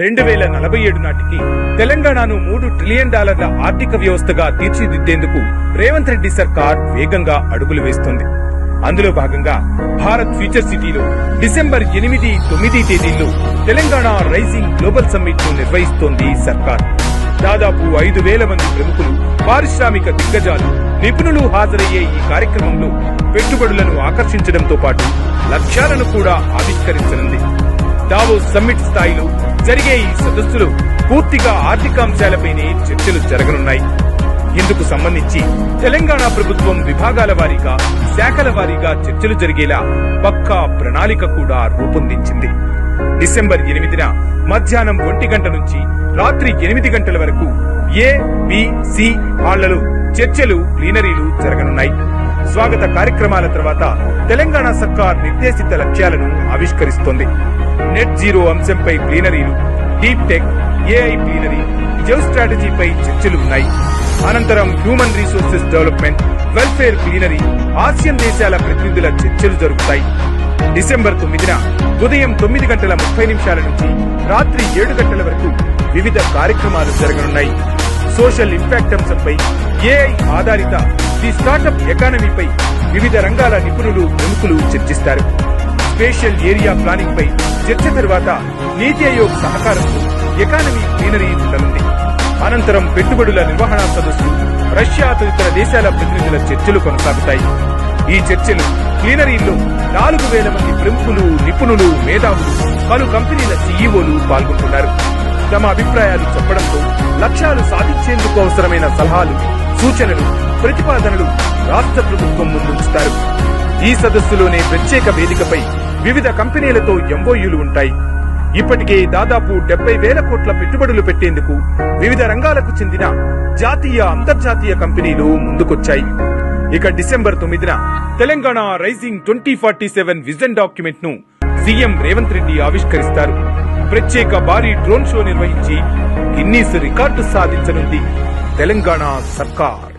రెండు వేల నలభై ఏడు నాటికి తెలంగాణను మూడు ట్రిలియన్ డాలర్ల ఆర్థిక వ్యవస్థగా తీర్చిదిద్దేందుకు రేవంత్ రెడ్డి సర్కార్ వేగంగా అడుగులు వేస్తోంది. అందులో భాగంగా భారత్ ఫ్యూచర్ సిటీలో డిసెంబర్ ఎనిమిది తొమ్మిది తేదీల్లో తెలంగాణ రైజింగ్ గ్లోబల్ సమ్మిట్ను నిర్వహిస్తోంది సర్కార్. దాదాపు ఐదు వేల మంది ప్రముఖులు పారిశ్రామిక దిగ్గజాలు నిపుణులు హాజరయ్యే ఈ కార్యక్రమంలో పెట్టుబడులను ఆకర్షించడంతో పాటు లక్ష్యాలను కూడా ఆవిష్కరించనుంది. దావోస్ సమ్మిట్ స్థాయిలో జరిగే ఈ సదస్సులో పూర్తిగా ఆర్థిక అంశాలపైనే చర్చలు జరగనున్నాయి. ఇందుకు సంబంధించి తెలంగాణ ప్రభుత్వం విభాగాల వారీగా శాఖల వారీగా చర్చలు జరిగేలా పక్కా ప్రణాళిక కూడా రూపొందించింది. డిసెంబర్ ఎనిమిదిన మధ్యాహ్నం ఒంటి గంట నుంచి రాత్రి ఎనిమిది గంటల వరకు ఏ బి సి హాళ్ళలో చర్చలు ప్లీనరీలు జరగనున్నాయి. స్వాగత కార్యక్రమాల తర్వాత తెలంగాణ సర్కార్ నిర్దేశిత లక్ష్యాలను ఆవిష్కరిస్తోంది. నెట్ జీరో అంశంపై ప్లీనరీలు deep tech AI plenary geo స్ట్రాటజీపై చర్చలు ఉన్నాయి. అనంతరం human resources development welfare plenary ASEAN దేశాల ప్రతినిధుల చర్చలు జరుగుతాయి. డిసెంబర్ తొమ్మిదిన ఉదయం తొమ్మిది గంటల ముప్పై నిమిషాల నుంచి రాత్రి ఏడు గంటల వరకు వివిధ కార్యక్రమాలు జరగనున్నాయి. సోషల్ ఇంపాక్ట్ అంశంపై ఏఐ ఆధారిత ది స్టార్టప్ ఎకానమీపై వివిధ రంగాల నిపుణులు ప్రముఖులు చర్చిస్తారు. స్పేషల్ ఏరియా ప్లానింగ్ పై చర్చ తర్వాత నీతి ఆయోగ్ సహకారంతో ఎకానమీ ప్లీనరీ జరగనుంది అనంతరం పెట్టుబడుల నిర్వహణ సదస్సు రష్యా తదితర దేశాల ప్రతినిధుల చర్చలు కొనసాగుతాయి. ఈ చర్చలు క్లీనరీల్లో నాలుగు వేల మంది ప్రముఖులు నిపుణులు మేధావులు పలు కంపెనీల సీఈఓలు పాల్గొంటున్నారు. తమ అభిప్రాయాలు చెప్పడంతో లక్ష్యాలు సాధించేందుకు అవసరమైన సలహాలు సూచనలు ప్రతిపాదనలు రాష్ట్ర ప్రభుత్వం ముందుంచుతారు. ఈ సదస్సులోనే ప్రత్యేక వేదికపై వివిధ కంపెనీలతో ఎంఓయూలు ఉంటాయి. ఇప్పటికే దాదాపు డెబ్బై వేల కోట్ల పెట్టుబడులు పెట్టేందుకు వివిధ రంగాలకు చెందిన జాతీయ అంతర్జాతీయ కంపెనీలు ముందుకొచ్చాయి. ఇక డిసెంబర్ తొమ్మిదిన Telangana rising twenty forty seven vision డాక్యుమెంట్ను CM Revanth Reddy ఆవిష్కరిస్తారు. ప్రత్యేక భారీ డ్రోన్ షో నిర్వహించి గిన్నీస్ రికార్డు సాధించనుంది తెలంగాణ సర్కార్.